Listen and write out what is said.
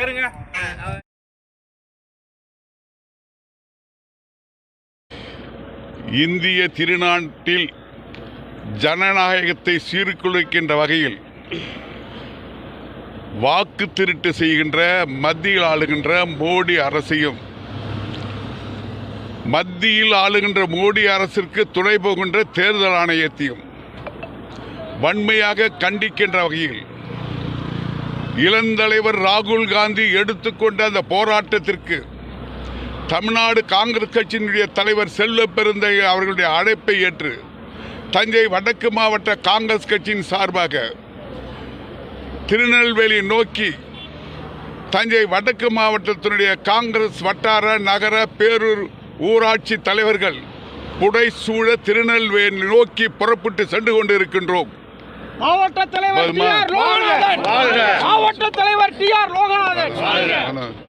ஏறுங்க. இந்திய திருநாட்டில் ஜனநாயகத்தை சீர்குலைக்கின்ற வகையில் வாக்கு திருட்டு செய்கின்ற மத்தியில் ஆளுகின்ற மோடி அரசையும் மத்தியில் ஆளுகின்ற மோடி அரசிற்கு துணை போகின்ற தேர்தல் ஆணையத்தையும் வன்மையாக கண்டிக்கின்ற வகையில் இளந்தலைவர் ராகுல் காந்தி எடுத்துக்கொண்ட அந்த போராட்டத்திற்கு தமிழ்நாடு காங்கிரஸ் கட்சியினுடைய தலைவர் செல்வ பெருந்தை அவர்களுடைய அழைப்பை ஏற்று தஞ்சை வடக்கு மாவட்ட காங்கிரஸ் கட்சியின் சார்பாக திருநெல்வேலி நோக்கி தஞ்சை வடக்கு மாவட்டத்தினுடைய காங்கிரஸ் வட்டார நகர பேரூர் ஊராட்சி தலைவர்கள் புடைசூழ திருநெல்வேலி நோக்கி புறப்பட்டு சென்று கொண்டிருக்கின்றோம். மாவட்ட தலைவர்! மாவட்ட தலைவர் டி ஆர் லோகநாதன்.